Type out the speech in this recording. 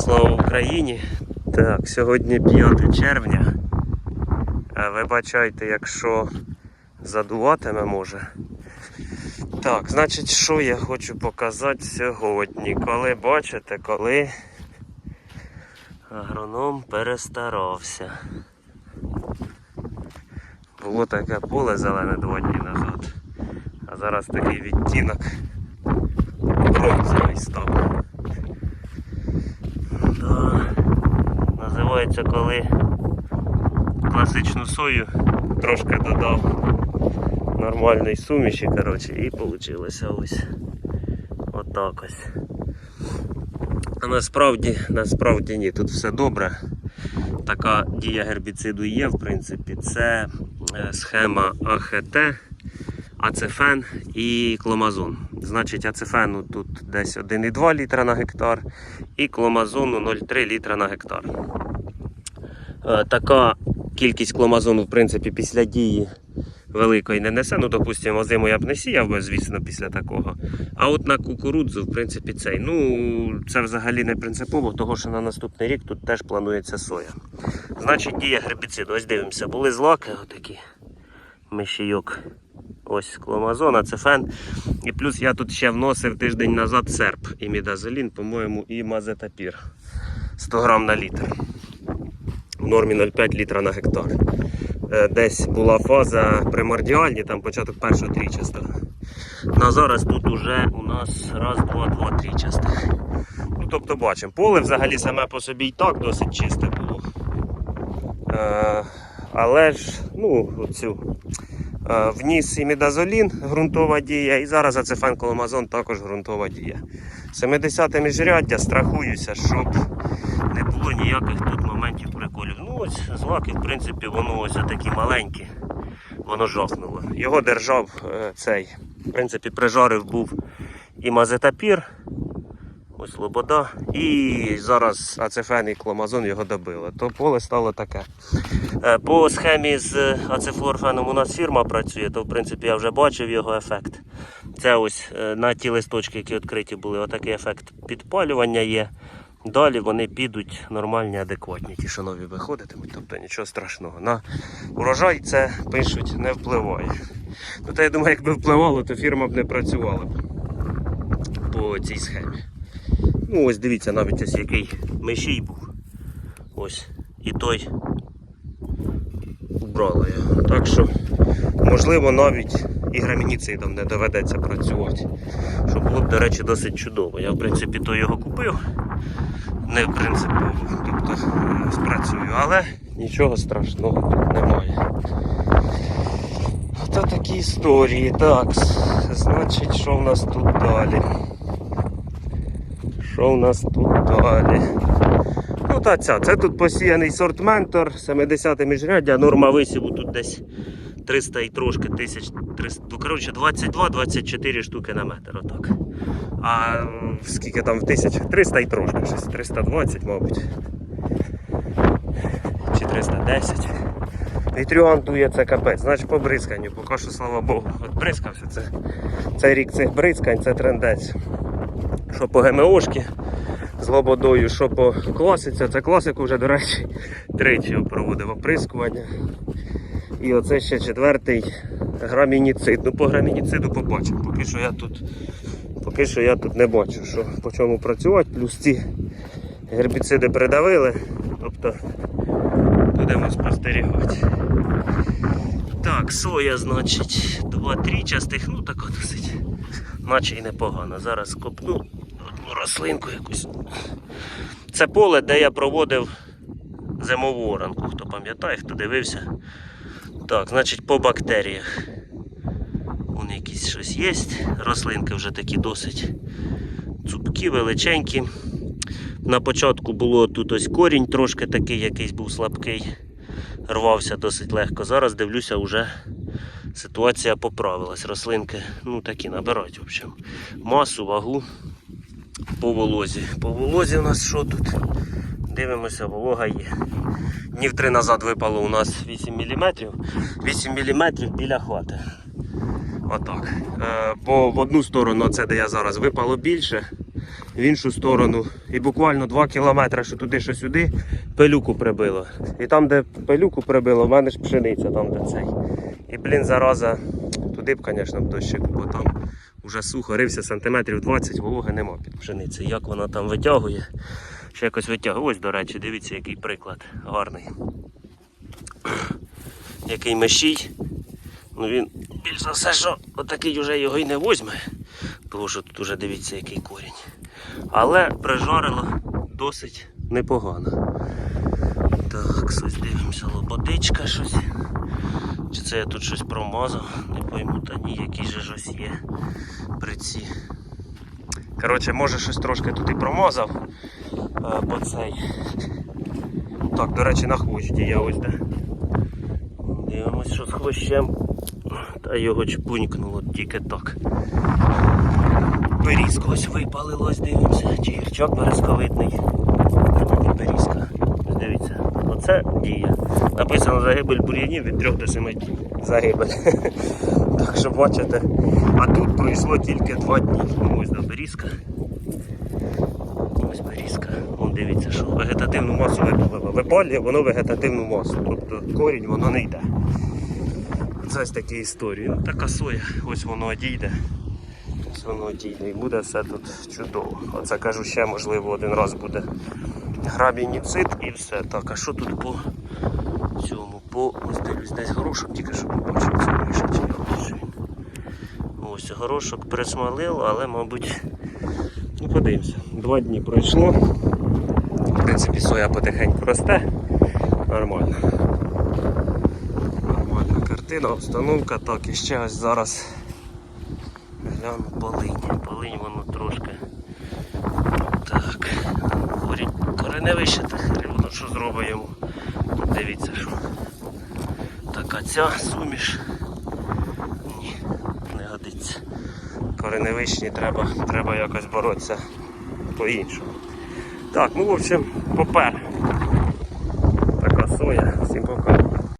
Слава Україні! Так, сьогодні 5 червня. Е, Вибачайте, якщо задуватиме може. Так, значить, що я хочу показати сьогодні? Коли бачите, коли агроном перестарався. Було таке поле зелене два дні назад. А зараз такий відтінок Називається, коли класичну сою трошки додав нормальної суміші, коротше, і вийшло ось отак ось. А насправді, насправді ні, тут все добре. Така дія гербіциду є, в принципі, це е, схема АХТ, ацефен і кломазон. Значить, ацефену тут десь 1,2 літра на гектар і кломазону 0,3 літра на гектар. Е, Така кількість кломазону, в принципі, після дії великої не несе. Ну, допустимо, зиму я б не сіяв би, звісно, після такого. А от на кукурудзу, в принципі, цей. Ну, це взагалі не принципово, тому що на наступний рік тут теж планується соя. Значить, дія гербіциду. Ось дивимося, були злаки отакі. Мишійок. Ось кломазон, ацефен. І плюс я тут ще вносив тиждень назад серп і мідазолін, по-моєму, і мазетапір. 100 грам на літр. В нормі 0,5 літра на гектар. Е, Десь була фаза примордіальні, там початок першого трічастого. На зараз тут уже у нас раз, два, два, трічастих. Ну, тобто бачимо, поле взагалі саме по собі і так досить чисте було. Е, але ж, ну, оцю. Е, Вніс і мідазолін, ґрунтова дія, і зараз ацефен коломазон також ґрунтова дія. 70 те міжряддя страхуюся, щоб не було ніяких тут моментів ось злаки, в принципі, воно ось такі маленькі, воно жахнуло. Його держав е, цей, в принципі, прижарив був і мазетапір, ось лобода, і зараз ацефен і кломазон його добили. То поле стало таке. Е, По схемі з ацефлорфеном у нас фірма працює, то в принципі я вже бачив його ефект. Це ось е, на ті листочки, які відкриті були, отакий ефект підпалювання є. Далі вони підуть нормальні, адекватні, ті, що нові виходитимуть, тобто нічого страшного. На урожай це пишуть, не впливає. Ну, та я думаю, якби впливало, то фірма б не працювала б по цій схемі. Ну, ось дивіться, навіть ось який мишій був. Ось. І той убрала його. Так що, можливо, навіть і грамініцидом не доведеться працювати. Що було б, до речі, досить чудово. Я, в принципі, то його купив. Не принципово, тобто е, спрацюю, але нічого страшного тут немає. Ото такі історії. Так, значить, що в нас тут далі? Що в нас тут далі? Ну та ця, це тут посіяний сорт Ментор, 70 міжряддя, норма висіву тут десь 300 і трошки тисяч, 300, ну, коротше 22-24 штуки на метр, отак. А скільки там в тисяч? 300 і трошки, щось 320, мабуть. Чи 310. Вітрюган дує це капець, значить по бризканню, поки що, слава Богу, от бризкався. Це, цей рік цих бризкань, це трендець. Що по ГМОшки з лободою, що по класиці, це класику вже, до речі, тричі проводив оприскування. І оце ще четвертий грамініцид. Ну по грамініциду побачимо. Поки що я тут, поки що я тут не бачу, що по чому працювати. Плюс ці гербіциди придавили. Тобто будемо спостерігати. Так, соя, значить, 2-3 частих, ну така досить. Наче і непогано. Зараз копну одну рослинку якусь. Це поле, де я проводив зимову оранку, хто пам'ятає, хто дивився. Так, значить по бактеріях. Вон якісь щось є. Рослинки вже такі досить цупкі, величенькі. На початку було тут ось корінь трошки такий, якийсь був слабкий. Рвався досить легко. Зараз дивлюся, вже ситуація поправилась. Рослинки ну такі набирають в общем, масу, вагу по волозі. По волозі у нас що тут? Дивимося, волога є. Днів три назад випало у нас 8 мм. 8 мм біля хати. Отак. Е, по в одну сторону, це де я зараз випало більше. в іншу сторону. І буквально 2 кілометри, що туди, що сюди, пилюку прибило. І там, де пилюку прибило, в мене ж пшениця, там де цей. І, блін, зараза, туди б, звісно, дощику, бо там вже сухо, рився сантиметрів 20, вологи нема під пшеницею. Як вона там витягує, ще якось витягує. Ось, до речі, дивіться, який приклад гарний. Який мещій. Ну він більш за все, що отакий вже його і не возьме. Тому що тут уже дивіться, який корінь. Але прижарило досить непогано. Так, ось дивимося, лопатичка щось. Чи це я тут щось промазав? Не пойму, та ні, який же ж ось є при ці. Коротше, може щось трошки тут і промазав. е, По цей. Так, до речі, на хвості я ось де. Дивимось, що з хвощем. Та його чпунькнуло тільки так. Берізко ось випалилось, дивимося. Чи гірчок березковидний. Мабуть, берізка. Ось Дивіться, оце дія. Написано загибель бур'янів від 3 до 7 днів. Загибель. Так що бачите. А тут пройшло тільки 2 дні. Ну, Ось до берізка. Ось берізка. Вон дивіться, що вегетативну масу випалило. Випалює воно вегетативну масу. Тобто корінь воно не йде. Це ось такі історії. Ну, така соя, ось воно одійде. Ось воно одійде і буде все тут чудово. Оце кажу ще, можливо, один раз буде грабініцид і все. Так, а що тут по цьому? По ось дивлюсь, десь горошок тільки що побачив це вийшов, ось горошок присмалило, але, мабуть, ну подивимося. Два дні пройшло. В принципі, соя потихеньку росте. Нормально. Нормальна картина, обстановка. Так, і ще ось зараз гляну полинь. Полинь воно трошки. Так. Корінь кореневище та що зробить. Тут дивіться, що така ця суміш. Ні, не годиться. Кореневищні треба, треба якось боротися по-іншому. Так, ну в общем, попер. Така соя.